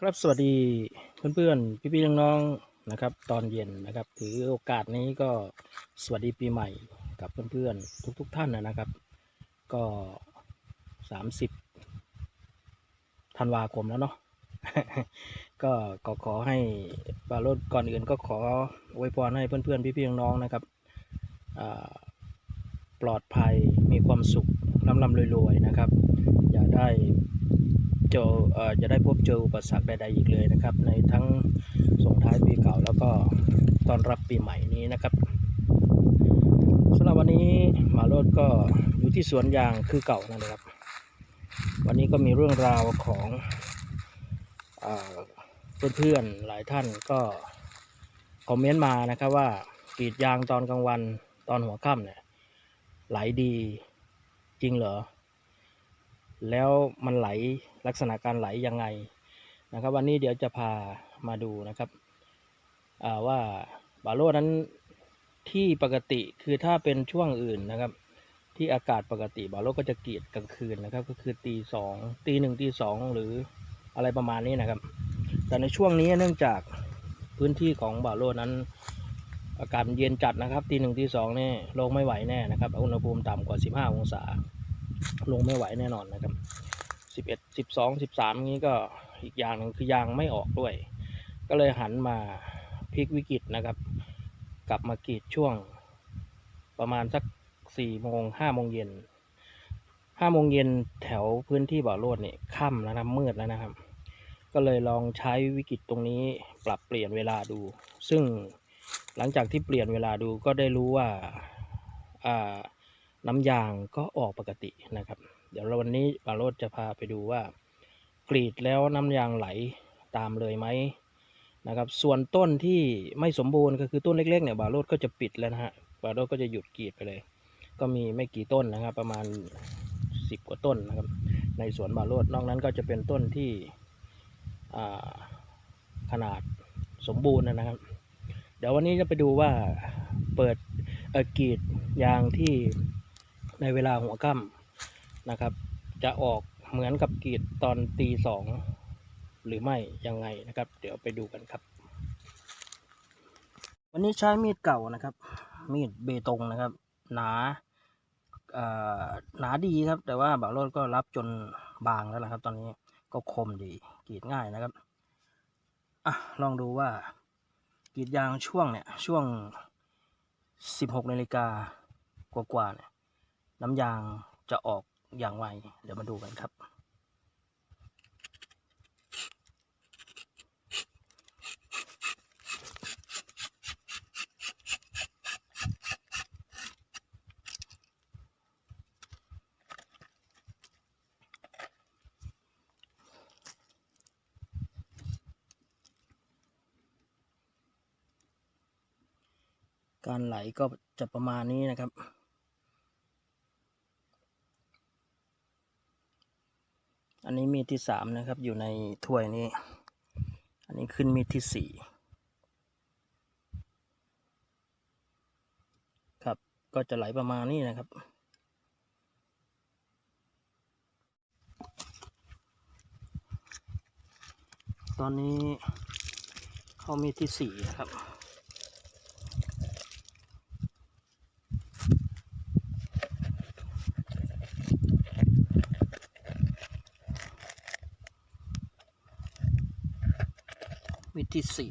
ครับสวัสดีเพื่อนๆ พี่ๆน้องๆนะครับ ตอนเย็นนะครับ ถือโอกาสนี้ก็สวัสดีปีใหม่กับเพื่อนๆ ทุกๆท่านนะครับ ก็ 30ธันวาคมแล้วเนาะก็ขอขอให้บาโรดก่อนอื่นก็ขออวยพรให้เพื่อนๆ พี่ๆน้องๆนะครับปลอดภัยมีความสุขร่ำร่ำรวยๆนะครับ อย่าได้ เจอจะได้พบเจออุปสรรคใดๆอีกเลยนะครับ ในทั้งส่งท้ายปีเก่าแล้วก็ตอนรับปีใหม่นี้นะครับสำหรับวันนี้หมาโรดก็อยู่ที่สวนยางคือเก่านั่นเลครับ วันนี้ก็มีเรื่องราวของอเพื่อนๆหลายท่านก็คอมเมนต์มานะครับว่ากรีดยางตอนกลางวันตอนหัวค่ำเนี่ยไหลดีจริงเหรอ แล้วมันไหล ลักษณะการไหลยังไงนะครับ วันนี้เดี๋ยวจะพามาดูนะครับอ่าว่าบาโลนั้นที่ปกติคือถ้าเป็นช่วงอื่นนะครับ ที่อากาศปกติบาโลก็จะกรีดกลางคืนนะครับ ก็คือตีสองตีหนึ่งตีสองหรืออะไรประมาณนี้นะครับ แต่ในช่วงนี้เนื่องจากพื้นที่ของบาโลนั้นอากาศเย็นจัดนะครับตีหนึ่งตีสองนี่ลงไม่ไหวแน่นะครับอุณหภูมิต่ำกว่า 15 องศา ลงไม่ไหวแน่นอนนะครับ สิบเอ็ดสิบสองสิบสามนี้ก็อีกอย่างหนึ่งคือยางไม่ออกด้วย ก็เลยหันมาพลิกวิกฤตนะครับ กลับมากรีดช่วงประมาณสักสี่โมงห้าโมงเย็นห้าโมงเย็นแถวพื้นที่บ่อโลดเนี่ยค่ำแล้วนะมืดแล้วนะครับ ก็เลยลองใช้วิกฤตตรงนี้ปรับเปลี่ยนเวลาดู ซึ่งหลังจากที่เปลี่ยนเวลาดูก็ได้รู้ว่าอ่าน้ำยางก็ออกปกตินะครับ เดี๋ยวเราวันนี้บาโรดจะพาไปดูว่า กรีดแล้วน้ำยางไหลตามเลยไหมนะครับ ส่วนต้นที่ไม่สมบูรณ์ก็คือต้นเล็กๆเนี่ยบาโรดก็จะปิดแล้วนะฮะบาโรดก็จะหยุดกรีดไปเลย ก็มีไม่กี่ต้นนะครับ ประมาณสิบกว่าต้นนะครับ ในสวนบาโรดนอกนั้นก็จะเป็นต้นที่ขนาดสมบูรณ์นะครับ เดี๋ยววันนี้จะไปดูว่าเปิดเกรีดยางที่ในเวลาหัวค่ำ นะครับ จะออกเหมือนกับกรีดตอนตีสองหรือไม่ยังไงนะครับ เดี๋ยวไปดูกันครับ วันนี้ใช้มีดเก่านะครับ มีดเบตงนะครับ หนาหนาดีครับ แต่ว่าบาวโรดก็รับจนบางแล้วนะครับ ตอนนี้ก็คมดีกรีดง่ายนะครับอะลองดูว่ากรีดยางช่วงเนี่ยช่วงสิบหกนาฬิกากว่าๆเนี่ยน้ำยางจะออก อย่างไรเดี๋ยวมาดูกันครับ การไหลก็จะประมาณนี้นะครับ อันนี้มีดที่สามนะครับอยู่ในถ้วยนี้ อันนี้ขึ้นมีดที่สี่ครับก็จะไหลประมาณนี้นะครับตอนนี้เข้ามีดที่สี่นะครับ มีดที่สี่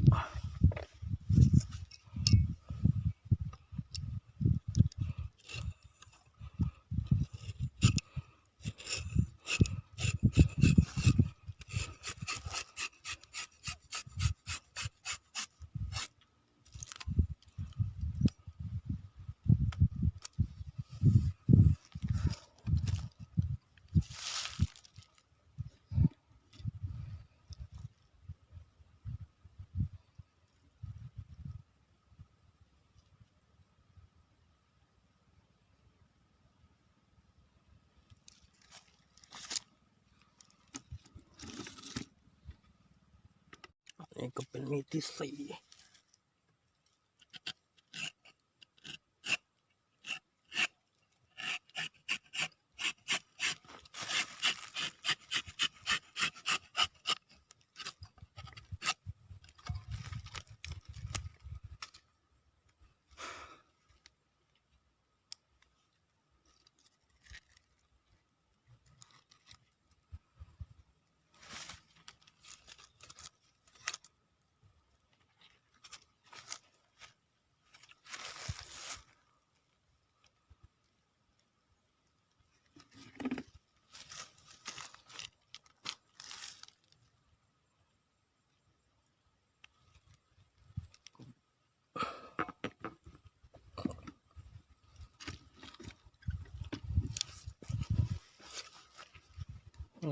นี่ก็เป็นมีดที่สี่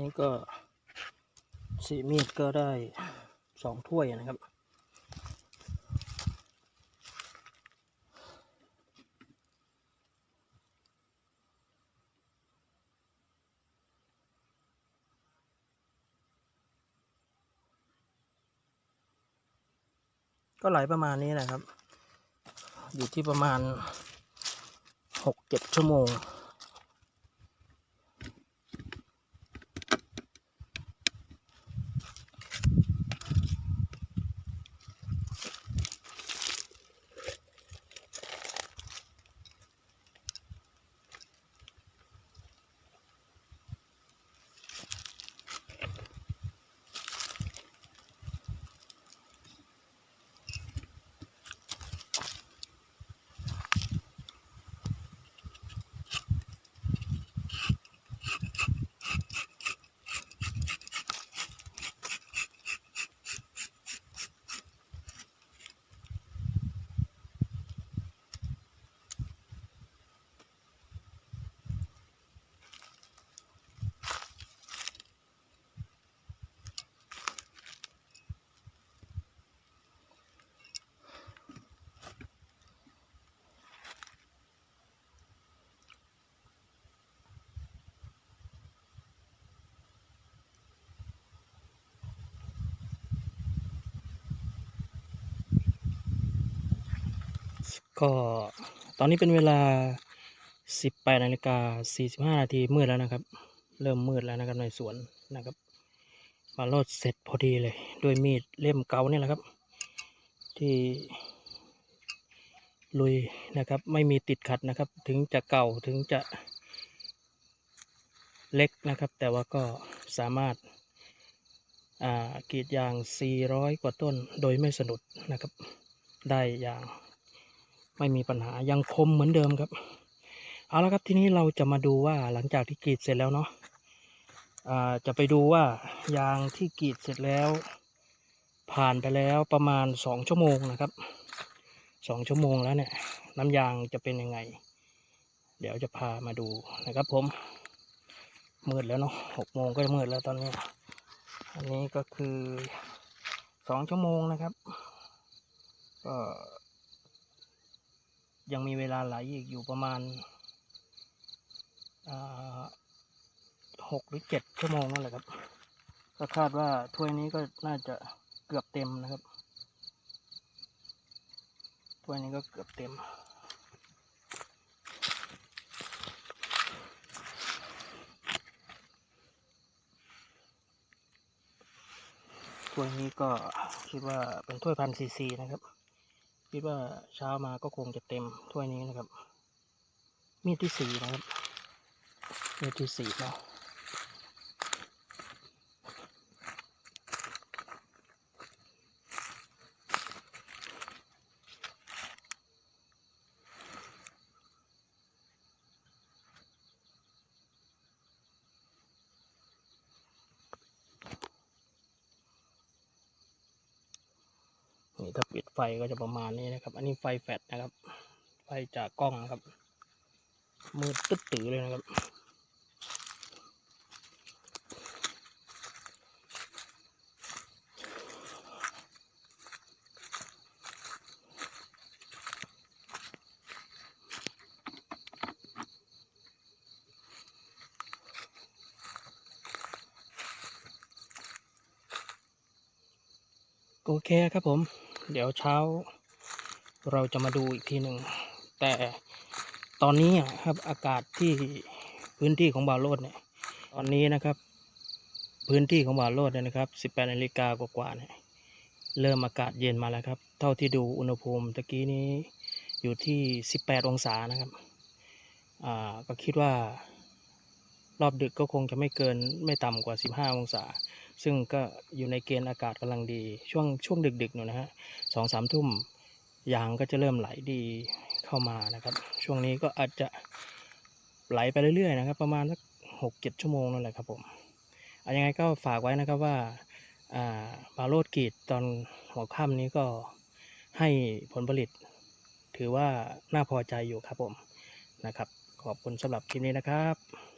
นี่ก็สีมีดก็ได้สองถ้วยนะครับ ก็ไหลประมาณนี้นะครับ อยู่ที่ประมาณหกเจ็ดชั่วโมง ก็ตอนนี้เป็นเวลา 18นาฬิกา45นาทีมืดแล้วนะครับ เริ่มมืดแล้วนะครับในสวนนะครับมาโลดเสร็จพอดีเลยด้วยมีดเล่มเก่านี่แหละครับ ที่ลุยนะครับ ไม่มีติดขัดนะครับ ถึงจะเก่าถึงจะเล็กนะครับ แต่ว่าก็สามารถอ่ากรีดยาง 400 กว่าต้นโดยไม่สะดุดนะครับ ได้อย่าง ไม่มีปัญหายังคมเหมือนเดิมครับ เอาละครับทีนี้เราจะมาดูว่าหลังจากที่กรีดเสร็จแล้วเนาะจะไปดูว่ายางที่กรีดเสร็จแล้ว ผ่านไปแล้วประมาณสองชั่วโมงนะครับสองชั่วโมงแล้วเนี่ยน้ำยางจะเป็นยังไง เดี๋ยวจะพามาดูนะครับผมมืดแล้วเนาะหกโมงก็มืดแล้วตอนนี้ อันนี้ก็คือสองชั่วโมงนะครับ ก็ ยังมีเวลาไหลอีกอยู่ประมาณหกหรือเจ็ดชั่วโมงนั่นแหละครับ ก็คาดว่าถ้วยนี้ก็น่าจะเกือบเต็มนะครับถ้วยนี้ก็เกือบเต็มถ้วยนี้ก็คิดว่าเป็นถ้วยพันซีซีนะครับ คิดว่าเช้ามาก็คงจะเต็มถ้วยนี้นะครับ มีดที่สี่นะครับมีดที่สี่เนา ไฟก็จะประมาณนี้นะครับ อันนี้ไฟแฟลชนะครับ ไฟจากกล้องนะครับ มืดตึ๊ดตือเลยนะครับ โอเคครับผม เดี๋ยวเช้า เราจะมาดูอีกทีหนึ่ง แต่ตอนนี้ครับอากาศที่พื้นที่ของบาโลดเนี่ย ตอนนี้นะครับ พื้นที่ของบาโลดเนี่ยนะครับ 18นาฬิกากว่าๆเนี่ยเริ่มอากาศเย็นมาแล้วครับ เท่าที่ดูอุณหภูมิตะกี้นี้อยู่ที่ 18 องศานะครับ อ่า ก็คิดว่ารอบดึกก็คงจะไม่เกินไม่ต่ำกว่า 15 องศา ซึ่งก็อยู่ในเกณฑ์อากาศกำลังดี ช่วงช่วงดึกๆหนูนะฮะสองสามทุ่มยางก็จะเริ่มไหลดีเข้ามานะครับ ช่วงนี้ก็อาจจะไหลไปเรื่อยๆนะครับ ประมาณสักหกเจ็ดชั่วโมงนั่นแหละครับผมเอายังไงก็ฝากไว้นะครับว่าอ่าบาโรดกีดตอนหัวค่ำนี้ก็ให้ผลผลิต ถือว่าน่าพอใจอยู่ครับผมนะครับ ขอบคุณสำหรับคลิปนี้นะครับ